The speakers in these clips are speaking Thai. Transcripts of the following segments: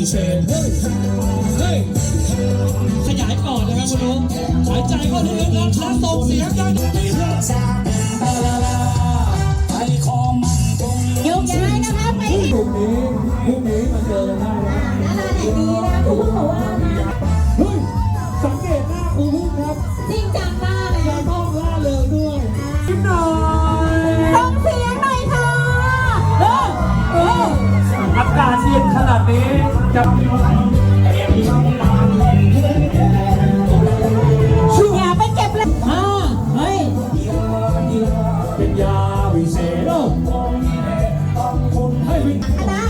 ยาวิเศษเฮ้ยเฮ้ยขยายปอดนะครับคุณลุงหายใจเข้าลึกๆครับแล้วส่งเสียงดังโยกย้ายนะคะไปพรุ่งนี้พรุ่งนี้มาเจอกันได้ อากาศเย็นขนาดนี้จะอย่าไปเก็บเลยอ่าเฮ้ย เป็นยาวิเศษให้วิคณะที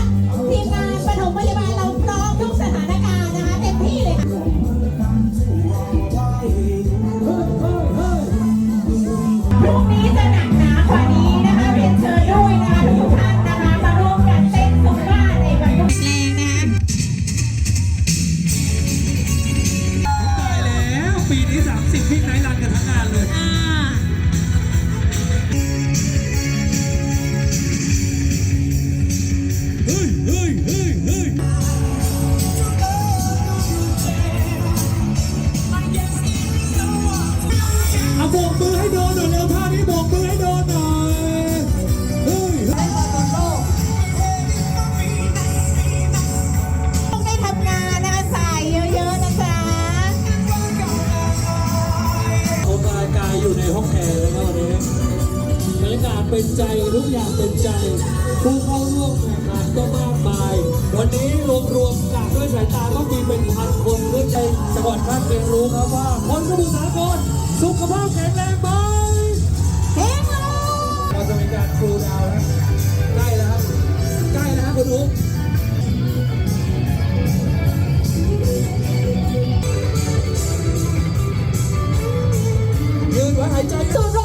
นี้ 30พิกไนท์รันกันทั้งงาน ห้องแอร์นะครับวันนี้บรรยากาศเป็นใจทุกอย่างเป็นใจ ผู้เข้าร่วมแข่งขันก็มากมาย วันนี้รวมๆจากด้วยสายตาก็มีเป็นพันคนเพื่อในจังหวัดท่านเรียนรู้ครับว่าคนสมุทรสาครสุขภาพแข็งแรงมาก 我还加油。